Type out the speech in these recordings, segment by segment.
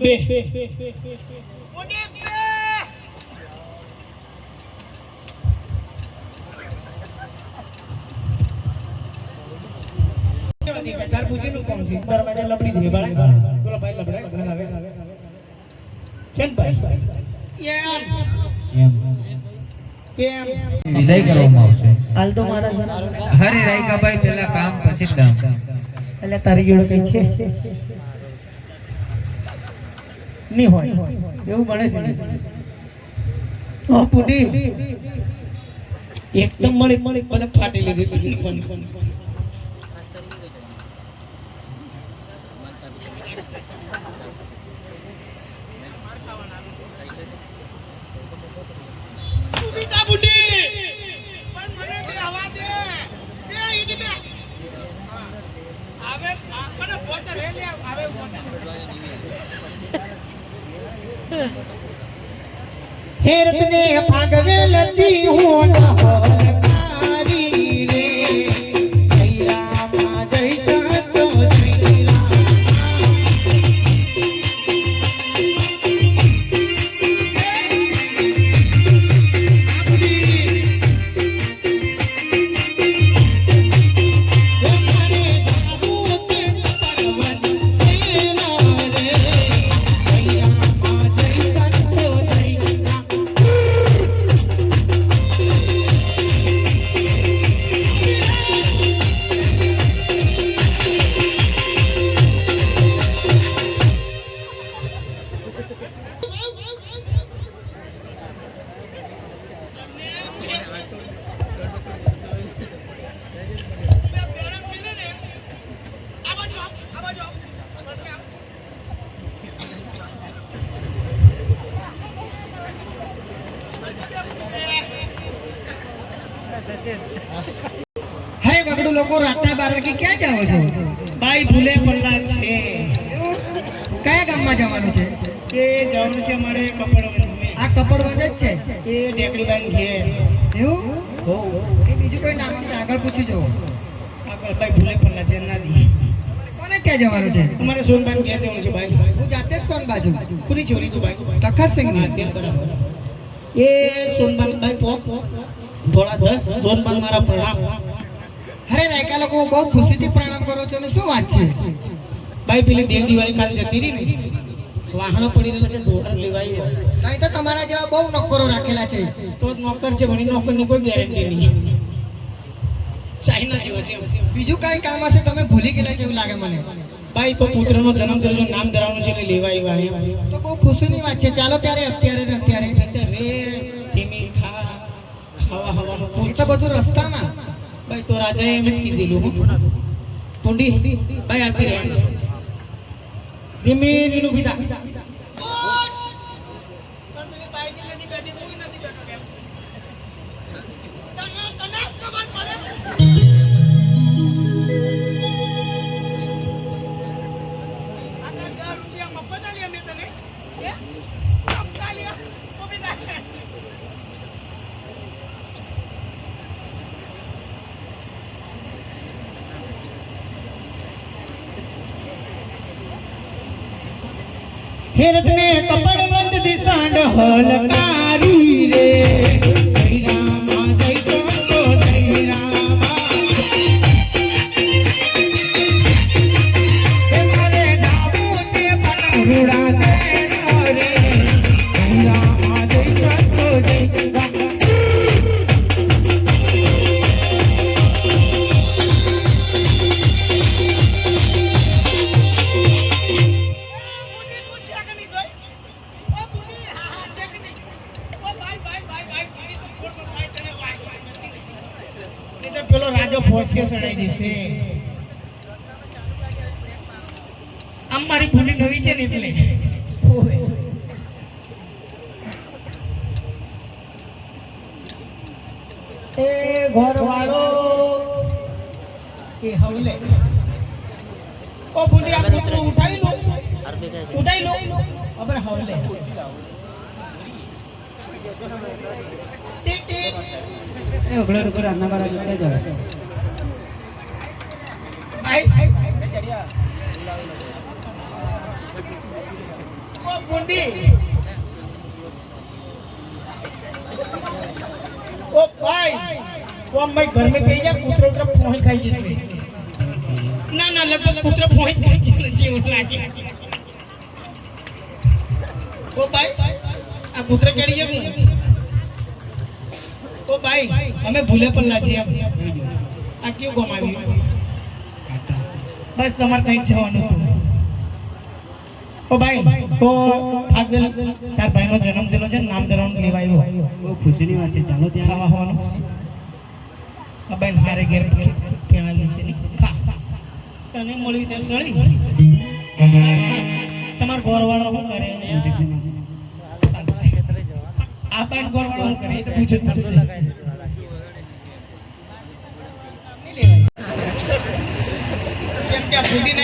બે. તાર પૂછેલું કોણ છે? દરવાજા લપડી દીધી બાળક બોલો ભાઈ લપડાય ઘર આવે કેમ ભાઈ એમ. એમ. કેમ વિદાય કરવામાં આવશે. હાલ તો મારા હરે રાયકાભાઈ પેલા કામ પછી એટલે તારી જોડે કઈ છે? નહીં હોય. એવું બને છે. ઓ એકદમ મળી મળી મને ફાટી લીધી હેરતને ભાગવેલતી હું હોલકારી હે બગડું લોકો રાતના બાર વાગે ક્યાં જાવ છો? ભાઈ ભૂલે પલ્લા છે. કયા ગામમાં જવાનું છે? એ જવાનું છે અમારે કપડ આ કપડવંજ જ છે? એ ટેકડીબાઈ ઘેર. એવું? હો. એ બીજું કોઈ નામ આગળ પૂછી જો આગળ ભાઈ ભૂલે પલ્લા છે નાદી. કોને ક્યાં જવાનું છે? અમારે સોનબાઈ ઘેર જવાનું છે ભાઈ. હું જાતે જ સોન બાજુ. પૂરી છોરી છું ભાઈ. તખર સિંહ. એ સોનબાઈ ભાઈ પોક થોડા દસ સોનબાઈ મારા પ્રણામ. અરે નાયકા લોકો બહુ ખુશીથી પ્રણામ કરો છો ને શું વાત છે? ભાઈ પેલી દેવ દિવાળી કાલે જતી રહી ને વાહનો પડી રહ્યો છે લેવાઈ છે. નહીં તો તમારા જેવા બહુ નોકરો રાખેલા છે. તો જ નોકર છે વળી નોકરની કોઈ ગેરંટી નહીં. ચાઇના જેવો છે. બીજું કઈ કામ હશે તમે ભૂલી ગયેલા છે એવું લાગે મને. ભાઈ તો પુત્રનો જન્મ થયેલો નામ ધરાવવાનું છે એટલે લેવાય આવ્યા તો બહુ ખુશીની વાત છે. ચાલો ત્યારે અત્યારે બધું રસ્તામાં ભાઈ તો રાજાએ એમ જ કીધેલું ટુંડી ભાઈ આવતી રહે ધીમે ધીનું પીતા હેરતને કપડ બંધ દિશાંડ હલકારી ઘરવાળો કે હવલે ઓ ભૂલી આ ઉઠાવી લો. ઉઠાવી લો. અબર હવલે એ આઈ. ઓ ભૂંડી. ભાઈ. वो मैं घर में कही जा કૂતરો ઉતરો પહોંચ ખાઈ જશે ના ના લગભગ કૂતરો પહોંચ ખાઈ જશે એવું લાગે ઓ ભાઈ આ કૂતરો કેડી જવું ઓ ભાઈ અમે ભૂલે પણ લાજી આમ આ કયું ગમાવ્યું બસ તમારે ત્યાં જ જવાનું હતું ઓ ભાઈ તો આગળ તાર ભાઈનો જન્મદિન છે નામ ધરવાનું લેવાયું બહુ ખુશીની વાત છે ચાલો ત્યાં ખાવા હોવાનું આ બેન હારે ઘેર કેળાલી છે ની. ખા તને મળ્યું ત્યાં સળી તમાર ઘરવાળો શું કરે આ બેન ઘરવાળો શું કરે એ તો પૂછવું જ પડશે કેમ કે આ ફૂટી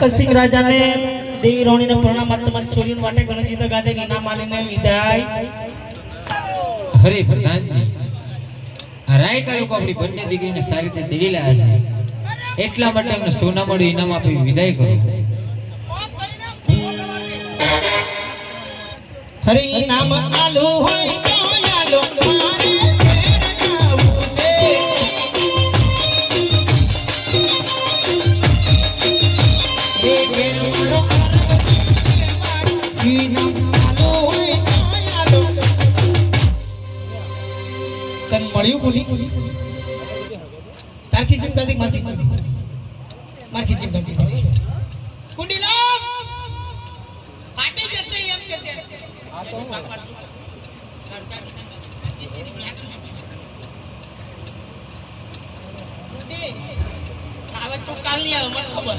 તકતસિંહ રાજાને દેવી રોણીને પ્રણામ આપતા મારી છોરીને માટે ગણેશ ગીતો ગાતે ઇનામ આલીને વિદાય. હરે પ્રધાનજી રાય કર્યો લોકો આપણી બંને દીકરીને સારી રીતે દેવી લાયા છે. એટલા માટે એમને સોના મળ્યું ઇનામ આપી વિદાય કરો હરે નામ આલો હોય તો આલો માર ખીચી ગલતી કુંડી લાવ ફાટી જશે એમ કે તે આવે તું કાલની આવે મને ખબર